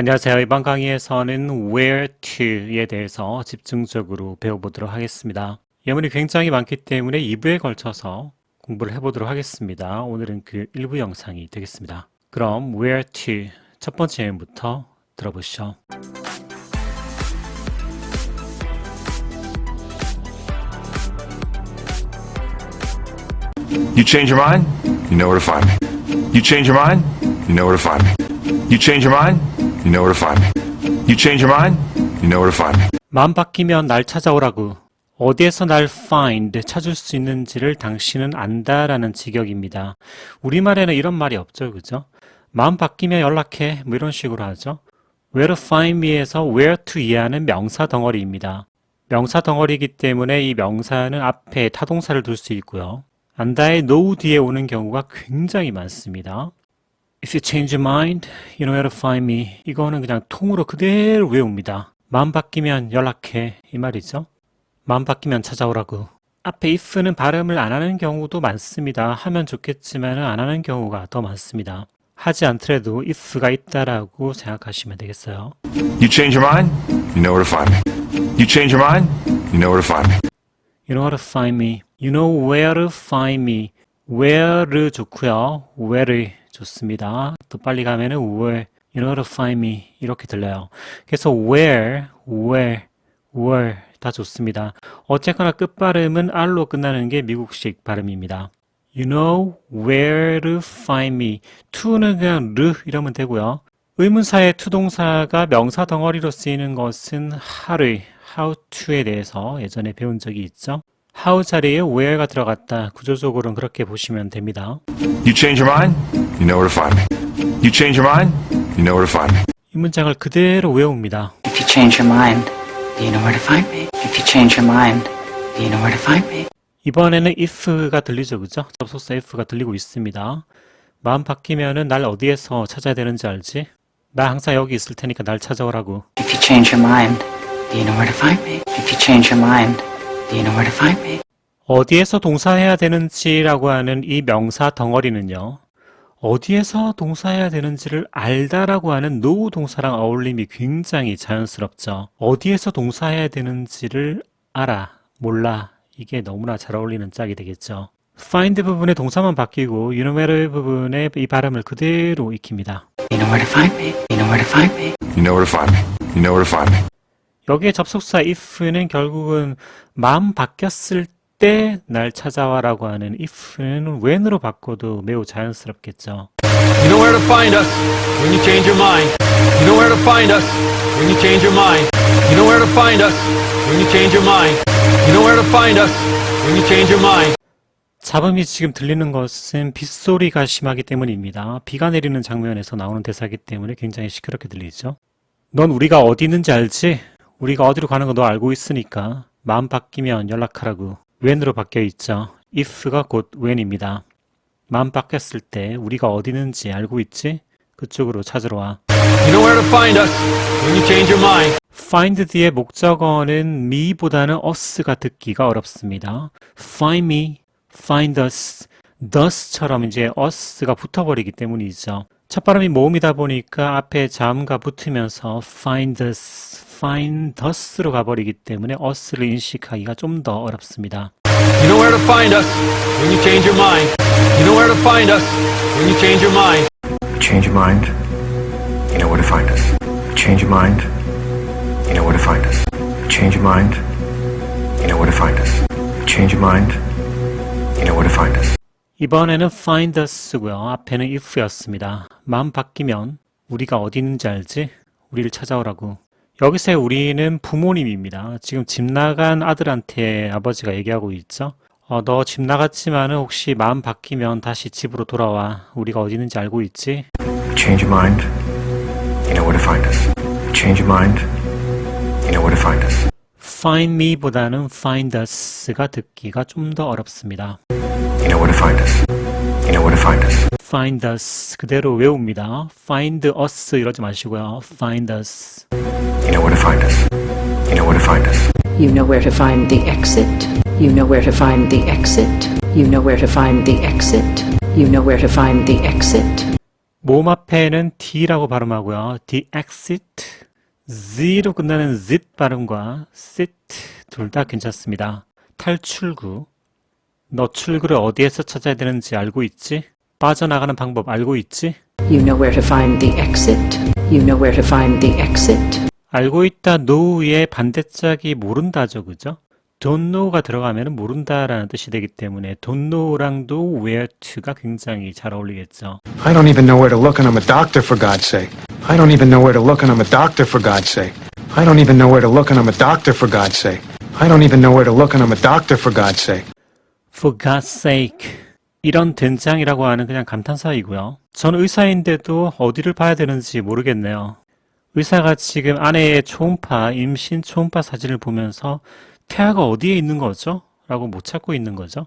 안녕하세요. 이번 강의에서는 where to에 대해서 집중적으로 배워보도록 하겠습니다. 예문이 굉장히 많기 때문에 2부에 걸쳐서 공부를 해보도록 하겠습니다. 오늘은 그 일부 영상이 되겠습니다. 그럼 where to 첫 번째 예문부터 들어보시죠. You change your mind, you know where to find me. You change your mind, you know where to find me. You change your mind, you know where to find me. You change your mind, you know where to find me. 마음 바뀌면 날 찾아오라고. 어디에서 날 find, 찾을 수 있는지를 당신은 안다라는 직역입니다. 우리말에는 이런 말이 없죠, 그죠? 마음 바뀌면 연락해, 뭐 이런 식으로 하죠. where to find me에서 where to 이해하는 명사 덩어리입니다. 명사 덩어리이기 때문에 이 명사는 앞에 타동사를 둘 수 있고요. 안다의 know 뒤에 오는 경우가 굉장히 많습니다. If you change your mind, you know where to find me. 이거는 그냥 통으로 그대로 외웁니다. 마음 바뀌면 연락해. 이 말이죠. 마음 바뀌면 찾아오라고. 앞에 if는 발음을 안 하는 경우도 많습니다. 하면 좋겠지만 안 하는 경우가 더 많습니다. 하지 않더라도 if가 있다라고 생각하시면 되겠어요. You change your mind, you know where to find me. You change your mind, you know where to find me. You know how to find me. You know where to find me. where 좋고요. where 좋습니다. 또 빨리 가면은 where. You know how to find me. 이렇게 들려요. 그래서 where, where, where 다 좋습니다. 어쨌거나 끝 발음은 R로 끝나는 게 미국식 발음입니다. You know where to find me. to는 그냥 르 이러면 되고요. 의문사의 투동사가 명사 덩어리로 쓰이는 것은 how를, how to에 대해서 예전에 배운 적이 있죠. How 자리에 where가 들어갔다. 구조적으로는 그렇게 보시면 됩니다. You change your mind, you know where to find me. You change your mind, you know where to find me. 이 문장을 그대로 외웁니다. If you change your mind, do you know where to find me? If you change your mind, do you know where to find me? 이번에는 if가 들리죠, 그죠? 접속사 if가 들리고 있습니다. 마음 바뀌면은 날 어디에서 찾아야 되는지 알지? 나 항상 여기 있을 테니까 날 찾아오라고. If you change your mind, do you know where to find me? If you change your mind, you know where to find me? 어디에서 동사해야 되는지라고 하는 이 명사 덩어리는요. 어디에서 동사해야 되는지를 알다라고 하는 know 동사랑 어울림이 굉장히 자연스럽죠. 어디에서 동사해야 되는지를 알아, 몰라. 이게 너무나 잘 어울리는 짝이 되겠죠. find 부분의 동사만 바뀌고 you know where 부분의 이 발음을 그대로 익힙니다. You know where to find me? You know where to find me? You know where to find me. You know where to find me. 여기에 접속사 if는 결국은 마음 바뀌었을 때날 찾아와라고 하는 if는 when으로 바꿔도 매우 자연스럽겠죠. You know where to find us when you change your mind. You know where to find us when you change your mind. You know where to find us when you change your mind. You know where to find us when you change your mind. 잡음이 지금 들리는 것은 빗소리가 심하기 때문입니다. 비가 내리는 장면에서 나오는 대사이기 때문에 굉장히 시끄럽게 들리죠. 넌 우리가 어디 있는지 알지? 우리가 어디로 가는 거 너 알고 있으니까 마음 바뀌면 연락하라고. when으로 바뀌어 있죠. if가 곧 when입니다. 마음 바뀌었을 때 우리가 어디 있는지 알고 있지? 그쪽으로 찾으러 와. You know where to find us when you change your mind. find 뒤에 목적어는 me보다는 us가 듣기가 어렵습니다. find me, find us, thus처럼 이제 us가 붙어버리기 때문이죠. 첫 발음이 모음이다 보니까 앞에 자음과 붙으면서 find us, find us로 가버리기 때문에 us를 인식하기가 좀 더 어렵습니다. You know where to find us when you change your mind. You know where to find us when you change your mind. Change your mind, you know where to find us. Change your mind, you know where to find us. Change your mind, you know where to find us. Change your mind, you know where to find us. 이번에는 find us고요. 앞에는 if였습니다. 마음 바뀌면 우리가 어디 있는지 알지? 우리를 찾아오라고. 여기서의 우리는 부모님입니다. 지금 집 나간 아들한테 아버지가 얘기하고 있죠. 어, 너 집 나갔지만은 혹시 마음 바뀌면 다시 집으로 돌아와. 우리가 어디 있는지 알고 있지? Change your mind, you know where to find us. Change your mind, you know where to find us. find me보다는 find us가 듣기가 좀 더 어렵습니다. You know where to find us. You know where to find us. find us 그대로 외웁니다. find us 이러지 마시고요. find us. You know where to find us. You know where to find us. You know where to find the exit. You know where to find the exit. You know where to find the exit. You know where to find the exit. 모음 앞에는 D라고 발음하고요. The exit. Z로 끝나는 zit 발음과 sit 둘 다 괜찮습니다. 탈출구. 너 출구를 어디에서 찾아야 되는지 알고 있지? 빠져나가는 방법 알고 있지? You know where to find the exit. You know where to find the exit. 알고 있다 know의 반대짝이 모른다죠, 그죠? don't know가 들어가면 모른다라는 뜻이 되기 때문에 don't know랑도 where to가 굉장히 잘 어울리겠죠. I don't even know where to look and I'm a doctor for God's sake. I don't even know where to look and I'm a doctor for God's sake. I don't even know where to look and I'm a doctor for God's sake. I don't even know where to look and I'm a doctor for God's sake. For God's sake. 이런 된장이라고 하는 그냥 감탄사이고요. 전 의사인데도 어디를 봐야 되는지 모르겠네요. 의사가 지금 아내의 초음파, 임신 초음파 사진을 보면서 태아가 어디에 있는 거죠? 라고 못 찾고 있는 거죠.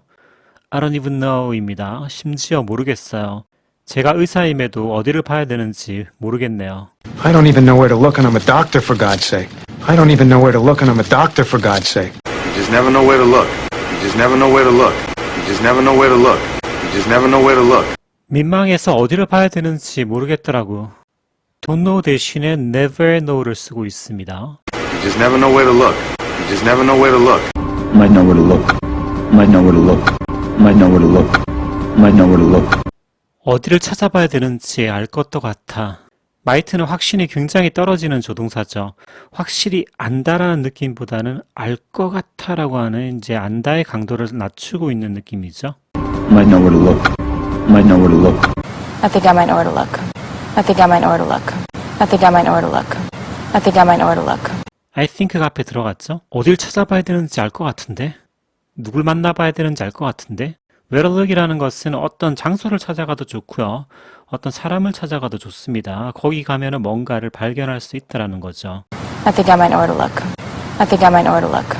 I don't even know입니다. 심지어 모르겠어요. 제가 의사임에도 어디를 봐야 되는지 모르겠네요. I don't even know where to look and I'm a doctor for God's sake. I don't even know where to look and I'm a doctor for God's sake. You just never know where to look. You just never know where to look. You just never know where to look. You just never know where to look. 민망해서 어디를 봐야 되는지 모르겠더라고. Don't know 대신에 never know를 쓰고 있습니다. You just never know where to look. You just never know where to look. Might know where to look. Might know where to look. Might know where to look. Might know where to look. 어디를 찾아봐야 되는지 알 것도 같아. 마이트는 확신이 굉장히 떨어지는 조동사죠. 확실히 안다라는 느낌보다는 알 것 같아라고 하는 이제 안다의 강도를 낮추고 있는 느낌이죠. Might know where to look. Might know where to look. I think I might know where to look. I think I might know where to look. I think I might know where to look. I think I might know where to look. I think가 앞에 들어갔죠. 어딜 찾아봐야 되는지 알 것 같은데. 누굴 만나봐야 되는지 알 것 같은데. where to look이라는 것은 어떤 장소를 찾아가도 좋고요. 어떤 사람을 찾아가도 좋습니다. 거기 가면은 뭔가를 발견할 수 있다라는 거죠. I think I might know where to look. I think I might know where to look.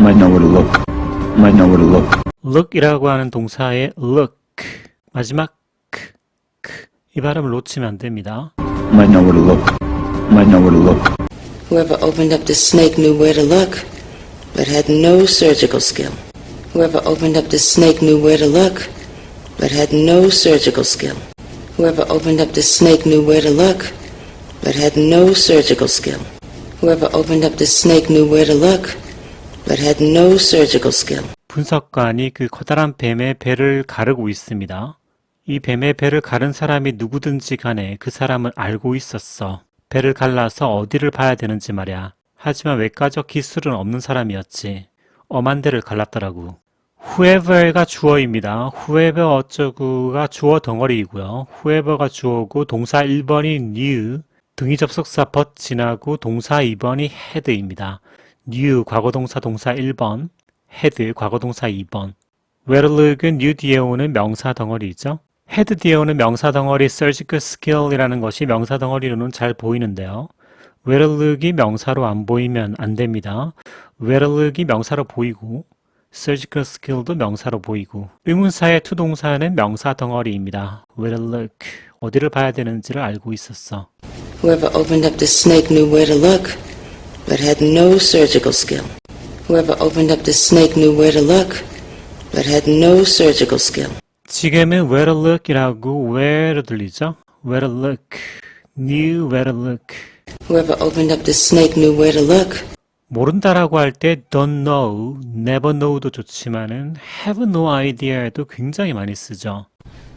Might know where to look. Might know where to look. look이라고 하는 동사의 look 마지막 크, 크. 이 발음을 놓치면 안 됩니다. Might know where to look. Might know where to look. Whoever opened up the snake knew where to look, but had no surgical skill. Whoever opened up the snake knew where to look, but had no surgical skill. Whoever opened up the snake knew where to look, but had no surgical skill. Whoever opened up the snake knew where to look, but had no surgical skill. 분석관이 그 커다란 뱀의 배를 가르고 있습니다. 이 뱀의 배를 가른 사람이 누구든지 간에 그 사람은 알고 있었어. 배를 갈라서 어디를 봐야 되는지 말이야. 하지만 외과적 기술은 없는 사람이었지. 엄한 데를 갈랐더라고. whoever가 주어입니다. whoever 어쩌구가 주어 덩어리이고요. whoever가 주어고 동사 1번이 knew, 등위 접속사 but 지나고 동사 2번이 had입니다. knew 과거동사 동사 1번, had 과거동사 2번. where to look은 new 뒤에 오는 명사 덩어리죠. Had 뒤에 오는 명사 덩어리 surgical skill이라는 것이 명사 덩어리로는 잘 보이는데요. look이 명사로 안 보이면 안 됩니다. look이 명사로 보이고 surgical skill도 명사로 보이고 의문사의 투동사는 명사 덩어리입니다. look 어디를 봐야 되는지를 알고 있었어. Whoever opened up the snake knew where to look, but had no surgical skill. Whoever opened up the snake knew where to look, but had no surgical skill. 지금은 where to look이라고 where로 들리죠? where to look, knew where to look. Whoever opened up the snake knew where to look, 모른다라고 할 때 don't know, never know도 좋지만은 have no idea도 굉장히 많이 쓰죠.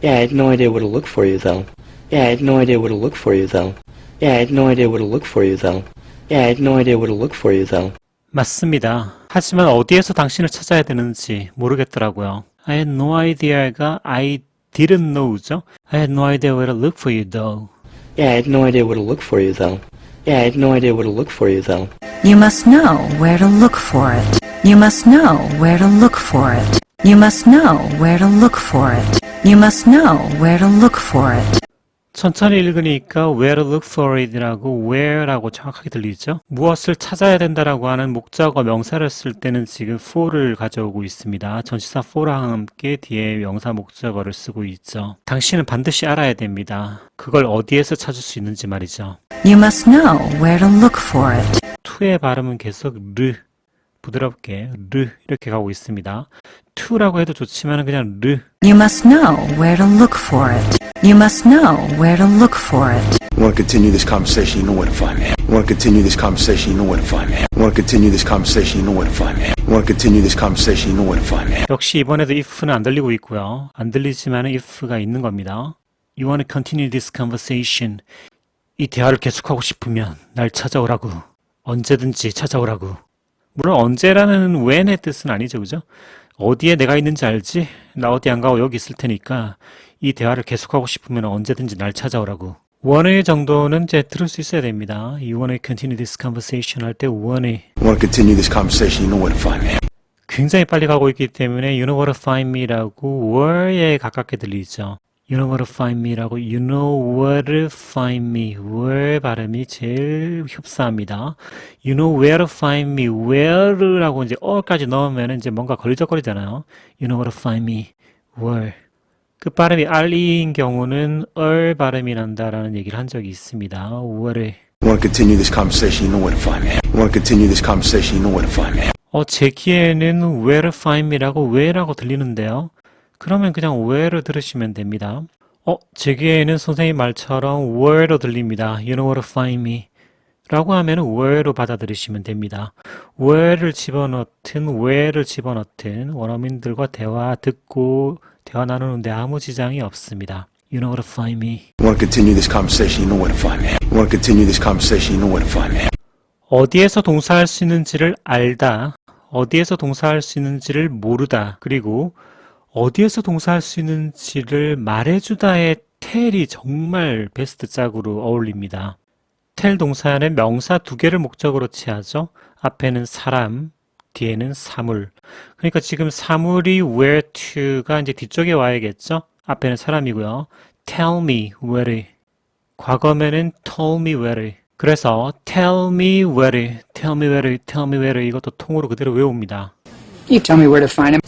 Yeah, I had no idea where to look for you, though. Yeah, I had no idea where to look for you, though. Yeah, I had no idea where to look for you, though. Yeah, I had no idea where to look for you, though. 맞습니다. 하지만 어디에서 당신을 찾아야 되는지 모르겠더라고요. I had no idea가 I didn't know죠. I had no idea where to look for you though. Yeah, I had no idea where to look for you, though. Yeah, I had no idea where to look for you, though. You must know where to look for it. You must know where to look for it. You must know where to look for it. You must know where to look for it. 천천히 읽으니까 where to look for it이라고 where라고 정확하게 들리죠. 무엇을 찾아야 된다라고 하는 목적어 명사를 쓸 때는 지금 for를 가져오고 있습니다. 전치사 for랑 함께 뒤에 명사 목적어를 쓰고 있죠. 당신은 반드시 알아야 됩니다. 그걸 어디에서 찾을 수 있는지 말이죠. You must know where to look for it. to의 발음은 계속 르 부드럽게 르 이렇게 가고 있습니다. to라고 해도 좋지만 그냥 르 You must know where to look for it. You must know where to look for it. Want to continue this conversation, you know where to find me. Want to continue this conversation, you know where to find me. Want to continue this conversation, you know where to find me. Want to continue this conversation, you know where to find me. 역시 이번에도 if는 안 들리고 있고요. 안 들리지만 if가 있는 겁니다. You want to continue this conversation. 이 대화를 계속하고 싶으면 날 찾아오라고. 언제든지 찾아오라고. 물론 언제라는 when의 뜻은 아니죠, 그죠? 어디에 내가 있는지 알지? 나 어디 안 가고 여기 있을 테니까 이 대화를 계속하고 싶으면 언제든지 날 찾아오라고. 원의 정도는 이제 들을 수 있어야 됩니다. You want to continue this conversation 할 때 원의 Want to continue this conversation, you know where to find me. 굉장히 빨리 가고 있기 때문에 you know where to find me라고 where에 가깝게 들리죠. you know where to find me라고 you know where to find me where 발음이 제일 흡사합니다. you know where to find me where라고 이제 어까지 넣으면 이제 뭔가 걸리적거리잖아요. you know where to find me where 그 발음이 r인 경우는 얼 발음이 난다라는 얘기를 한 적이 있습니다. where Want to continue this conversation, you know where to find me. Want to continue this conversation, you know where to find me. 어, 제 귀에는 where to find me라고 where라고 들리는데요. 그러면 그냥 where로 들으시면 됩니다. 어, 제 귀에는 선생님 말처럼 where로 들립니다. You know where to find me. 라고 하면 where로 받아들이시면 됩니다. where를 집어넣든 where를 집어넣든 원어민들과 대화 듣고 대화 나누는데 아무 지장이 없습니다. You know where to find me. Want to continue this conversation, you know where to find me. Want to continue this conversation, you know where to find me. 어디에서 동사할 수 있는지를 알다, 어디에서 동사할 수 있는지를 모르다, 그리고 어디에서 동사할 수 있는지를 말해주다의 텔이 정말 베스트 짝으로 어울립니다. 텔 동사는 명사 두 개를 목적으로 취하죠. 앞에는 사람, 뒤에는 사물. 그러니까 지금 사물이 where to가 이제 뒤쪽에 와야겠죠. 앞에는 사람이고요. Tell me where. 과거면은 told me where. 그래서 tell me where, tell me where, tell me where 이것도 통으로 그대로 외웁니다. You tell me where to find him.